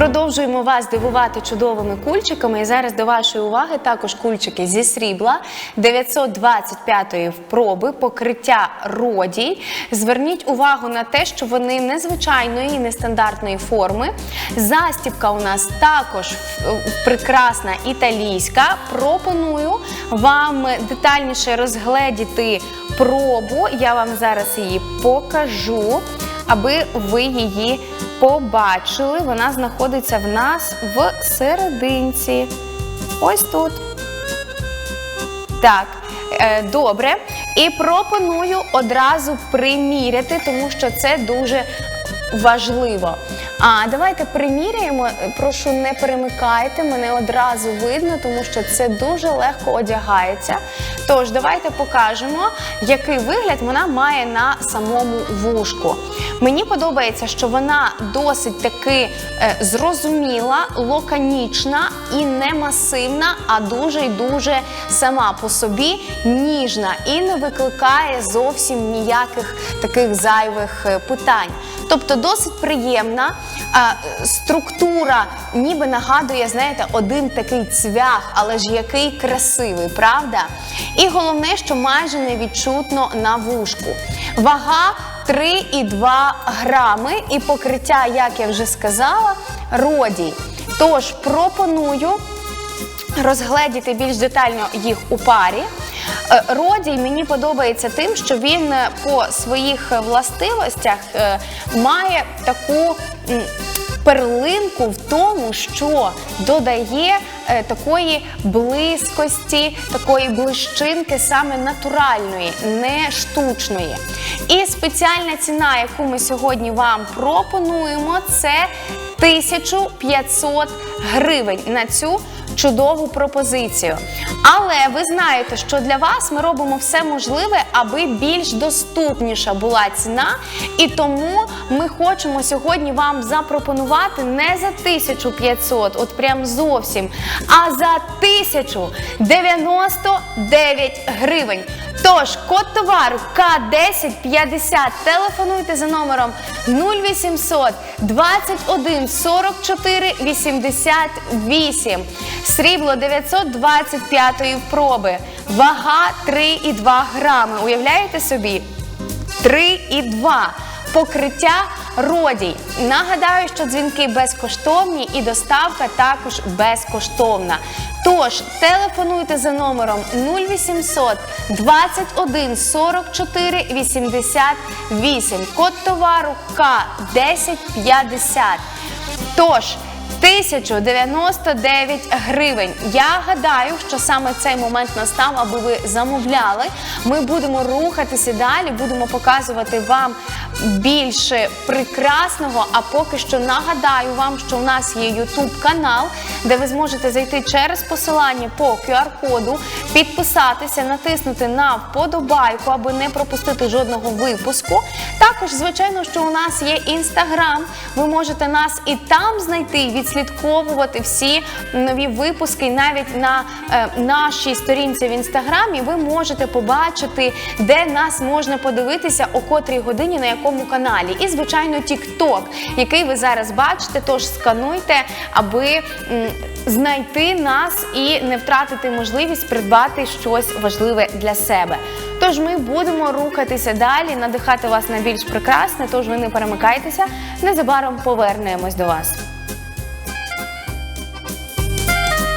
Продовжуємо вас дивувати чудовими кульчиками. І зараз до вашої уваги також кульчики зі срібла 925-ї проби покриття родій. Зверніть увагу на те, що вони незвичайної і нестандартної форми. Застібка у нас також прекрасна італійська. Пропоную вам детальніше розгледіти пробу. Я вам зараз її покажу, аби ви її побачили. Вона знаходиться в нас в серединці. Ось тут. Так, е, добре. І пропоную одразу приміряти, тому що це дуже важливо. А давайте приміряємо. Прошу, не перемикайте, мене одразу видно, тому що це дуже легко одягається. Тож, давайте покажемо, який вигляд вона має на самому вушку. Мені подобається, що вона досить таки е, зрозуміла, лаконічна і не масивна, а дуже і дуже сама по собі ніжна і не викликає зовсім ніяких таких зайвих е, питань. Тобто досить приємна. А, структура ніби нагадує, знаєте, один такий цвях, але ж який красивий, правда? І головне, що майже не відчутно на вушку. Вага 3,2 грами і покриття, як я вже сказала, родій. Тож пропоную розгледіти більш детально їх у парі. Е, Родій мені подобається тим, що він е, по своїх властивостях е, має таку перлинку в тому, що додає такої близькості, такої блищинки саме натуральної, не штучної. І спеціальна ціна, яку ми сьогодні вам пропонуємо, це 1500 гривень на цю чудову пропозицію. Але ви знаєте, що для вас ми робимо все можливе, аби більш доступніша була ціна. І тому ми хочемо сьогодні вам запропонувати не за 1500, от прям зовсім, а за 1099 гривень. Тож, код товару К1050. Телефонуйте за номером 0800 21 44 88. Срібло 925 проби. Вага 3,2 грами. Уявляєте собі? 3,2. Покриття родій. Нагадаю, що дзвінки безкоштовні і доставка також безкоштовна. Тож телефонуйте за номером 0800 21 44 88. Код товару К1050. Тож 1099 гривень. Я гадаю, що саме цей момент настав, аби ви замовляли. Ми будемо рухатися далі, будемо показувати вам більше прекрасного. А поки що нагадаю вам, що у нас є YouTube канал, де ви зможете зайти через посилання по QR-коду, підписатися, натиснути на вподобайку, аби не пропустити жодного випуску. Також, звичайно, що у нас є інстаграм. Ви можете нас і там знайти, відслідковувати всі нові випуски. Навіть на е, нашій сторінці в інстаграмі ви можете побачити, де нас можна подивитися, о котрій годині на якому каналі. І, звичайно, TikTok, який ви зараз бачите. Тож скануйте, аби м, знайти нас і не втратити можливість придбати щось важливе для себе. Тож ми будемо рухатися далі, надихати вас на більш прекрасне. Тож ви не перемикайтеся. Незабаром повернемось до вас.